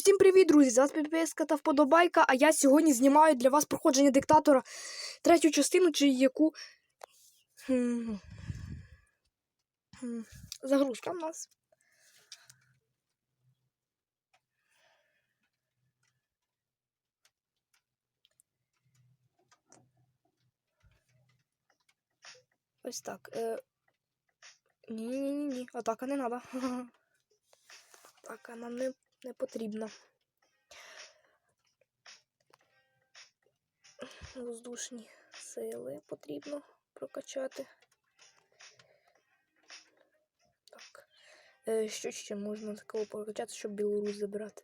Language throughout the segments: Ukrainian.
Усім привіт, друзі! З вас підписка та вподобайка, а я сьогодні знімаю для вас проходження диктатора третю частину, чи яку. Загрузка в нас. Ось так. Е... Ні-ні-ні, атака не треба. Атака нам не, не потрібна. Воздушні сили потрібно прокачати. Так. Е, що ще можна такого прокачати, щоб Білорусь забирати?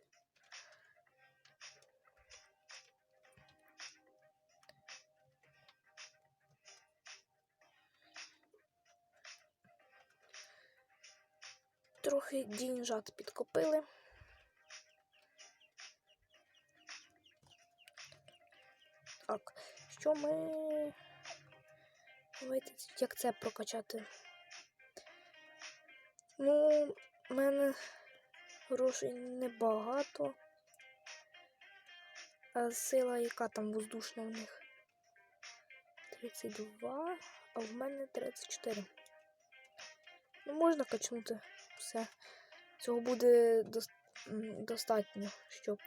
Трохи дінжат підкопили. Так, що ми. Давайте як це прокачати? Ну, в мене грошей небагато. А сила яка там воздушна в них? 32, а в мене 34. Ну, можна качнути все. Цього буде дос- достатньо, щоб.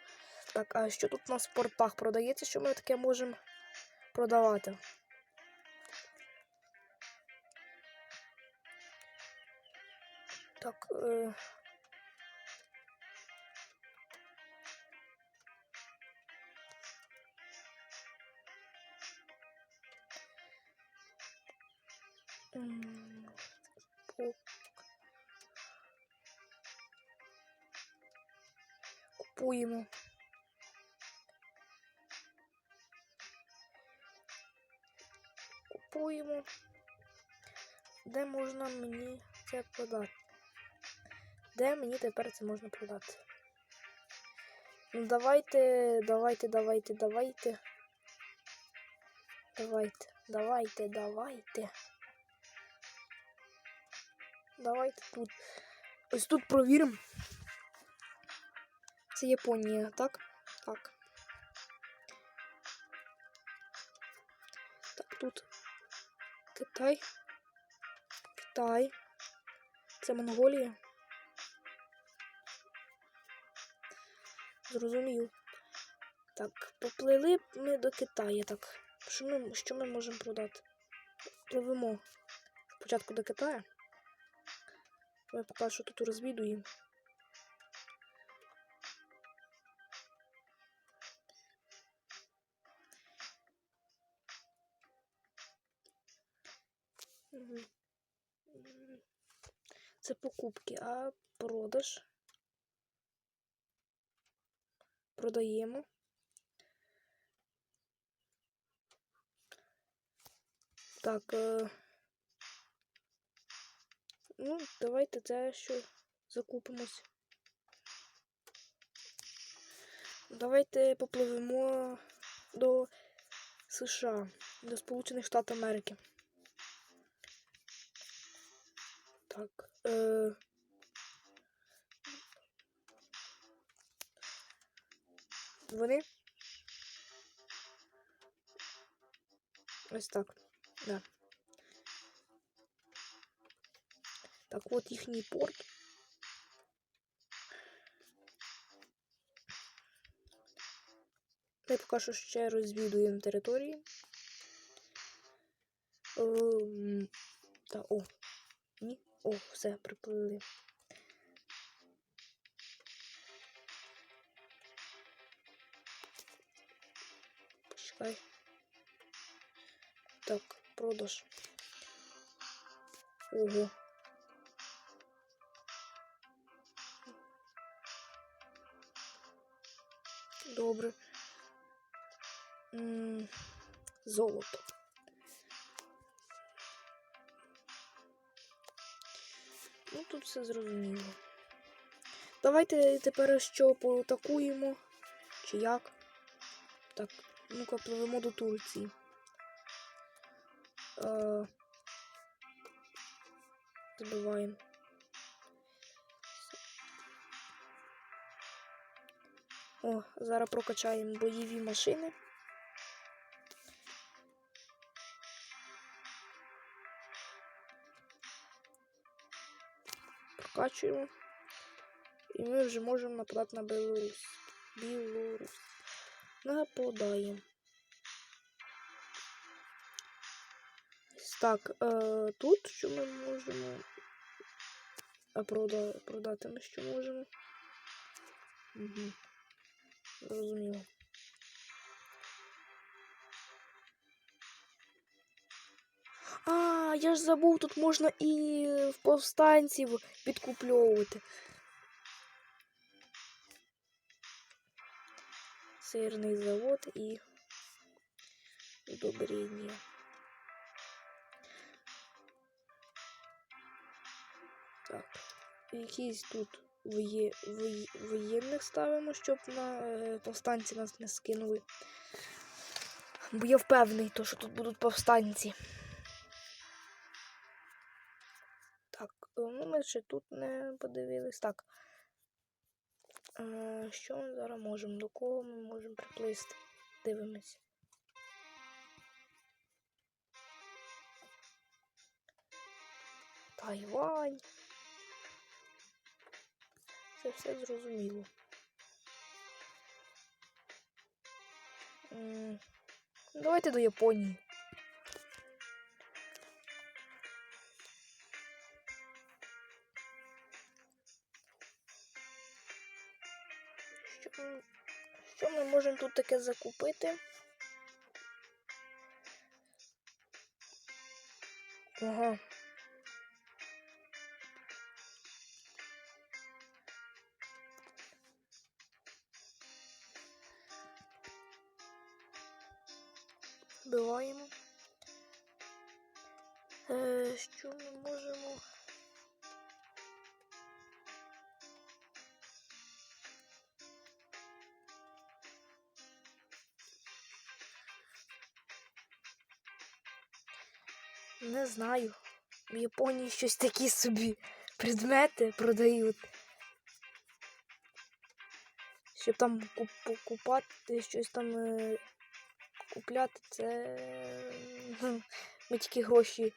Так, а що тут у нас в портах продається, що ми таке можемо продавати? Так. Е... Купуємо. Купуємо. Де можна мені це продати? Де мені тепер це можна продати? Ну давайте, давайте, давайте, давайте. Давайте, давайте, давайте. Давайте тут. Ось тут провіримо. Це Японія, так? Так. Так, тут Китай. Китай. Це Монголія. Зрозумів. Так, поплили ми до Китаю. Так. Що ми, що ми можемо продати? Пливемо спочатку до Китаю. Ми поки що тут розвідуємо. Це покупки, а продаж. Продаємо. Так. Е... Ну, давайте це що закупимось. Давайте попливемо до США, до Сполучених Штатів Америки. Так. Е... Вони. Ось так. Да. Так, от їхній порт. Ми поки що ще розвідуємо території. Ем, Та, о, ні. О, все, приплили. Почекай. Так, продаж. Ого. Добре. М, Золото. Тут все зрозуміло. Давайте тепер що поатакуємо. Чи як? Так, ну-ка, пливемо до Турції. Е, Забиваємо. О, зараз прокачаємо бойові машини. Прокачуємо. І ми вже можемо нападати на Білорусь. Білорусь. Нападаємо. Так, е, тут що ми можемо. А прода, продати ми що можемо? Угу. Зрозуміло. А, я ж забув, тут можна і в повстанців підкупльовувати. Сирний завод і удобрення. Так, якісь тут воє... воє... воєнних ставимо, щоб на е, повстанці нас не скинули. Бо я впевнений, то, що тут будуть повстанці. Ну ми ще тут не подивились. Так. Що ми зараз можемо? До кого ми можемо приплисти? Дивимось. Тайвань. Це все зрозуміло. Давайте до Японії. Можемо тут таке закупити? Ага. Вбиваємо. Е, що ми можемо? Не знаю. В Японії щось такі собі предмети продають. Щоб там куп- покупати, щось там е, купляти, це ми тільки гроші.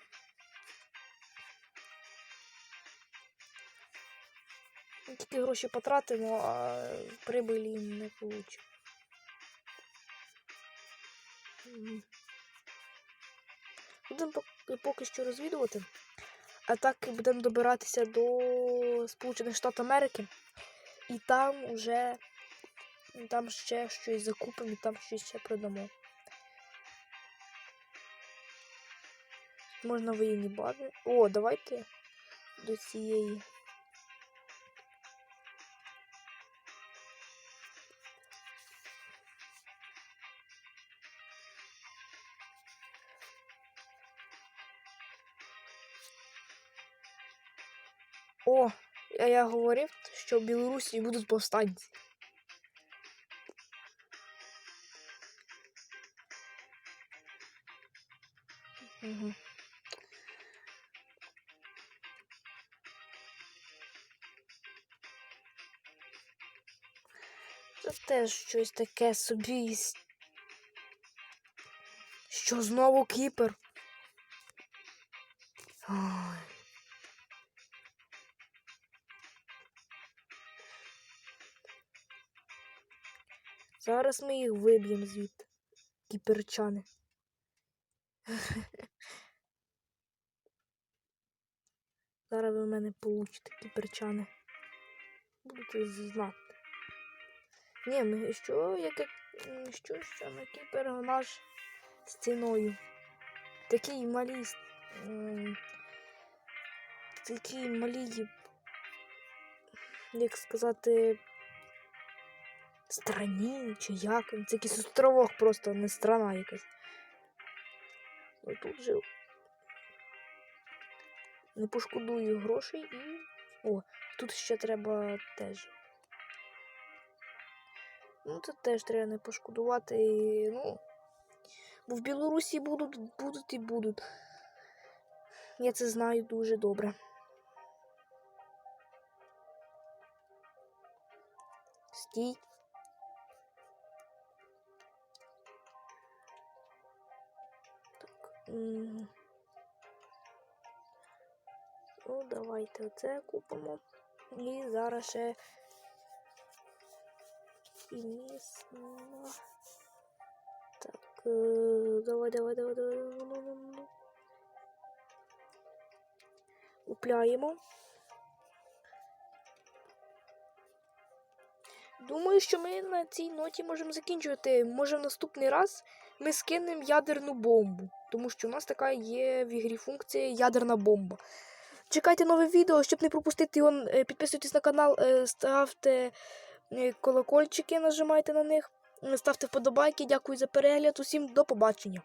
Ми тільки гроші потратимо, а прибилі не получимо. Будемо поки що розвідувати. А так будемо добиратися до Сполучених Штатів Америки. І там уже там ще щось закупимо, і там щось ще продамо. Можна воєнні бази. О, давайте до цієї. Я говорив, що в Білорусі будуть повстанці. Це теж щось таке собі. Що знову Кіпр? Зараз ми їх виб'ємо звідти. Кіперчани. Зараз ви в мене получите кіперчани. Будете знати. Ні, ми що, яке. Що, що на Кіпер наш стіною. Такий малі. с- м, Такі малі. Як сказати. Страні чи як? Це якийсь островок просто, не страна якась. Ось тут жив. Не пошкодую грошей і. О, тут ще треба теж. Ну, це теж треба не пошкодувати. Ну. Бо в Білорусі будуть, будуть і будуть. Я це знаю дуже добре. Стій. Ну, давайте оце купимо. І зараз ще фінісна. Так, е, давай, давай, давай, давай. Купляємо. Думаю, що ми на цій ноті можемо закінчувати. Може, в наступний раз ми скинемо ядерну бомбу, тому що у нас така є в ігрі функція ядерна бомба. Чекайте нове відео, щоб не пропустити його. е, Підписуйтесь на канал, е, ставте е, колокольчики, нажимайте на них, ставте вподобайки. Дякую за перегляд. Усім до побачення.